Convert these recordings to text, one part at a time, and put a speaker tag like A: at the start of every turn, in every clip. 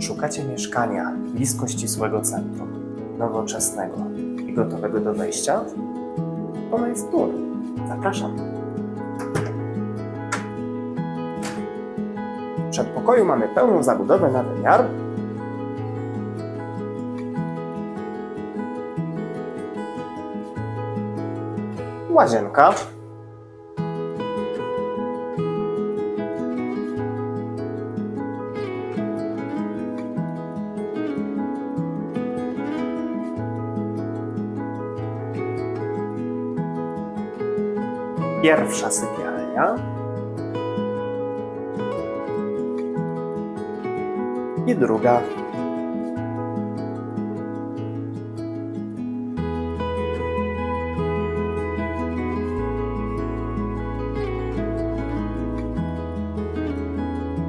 A: Szukacie mieszkania blisko ścisłego centrum, nowoczesnego i gotowego do wejścia? Ono jest tu. Zapraszam. W przedpokoju mamy pełną zabudowę na wymiar. Łazienka. Pierwsza sypialnia. I druga.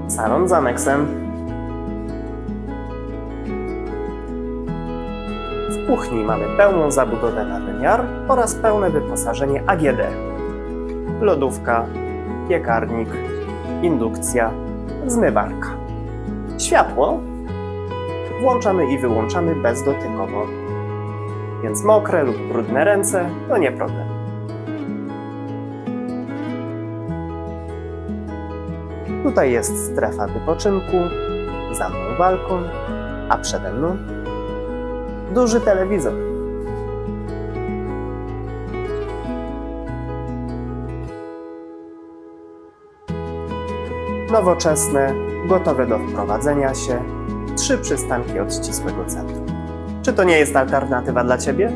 A: Salon z aneksem. Kuchni mamy pełną zabudowę na wymiar oraz pełne wyposażenie AGD lodówka, piekarnik, indukcja, zmywarka. Światło włączamy i wyłączamy bezdotykowo, więc mokre lub brudne ręce to nie problem. Tutaj jest strefa wypoczynku, za mną balkon, a przede mną duży telewizor. Nowoczesne, gotowe do wprowadzenia się, trzy przystanki od ścisłego centrum. Czy to nie jest alternatywa dla Ciebie?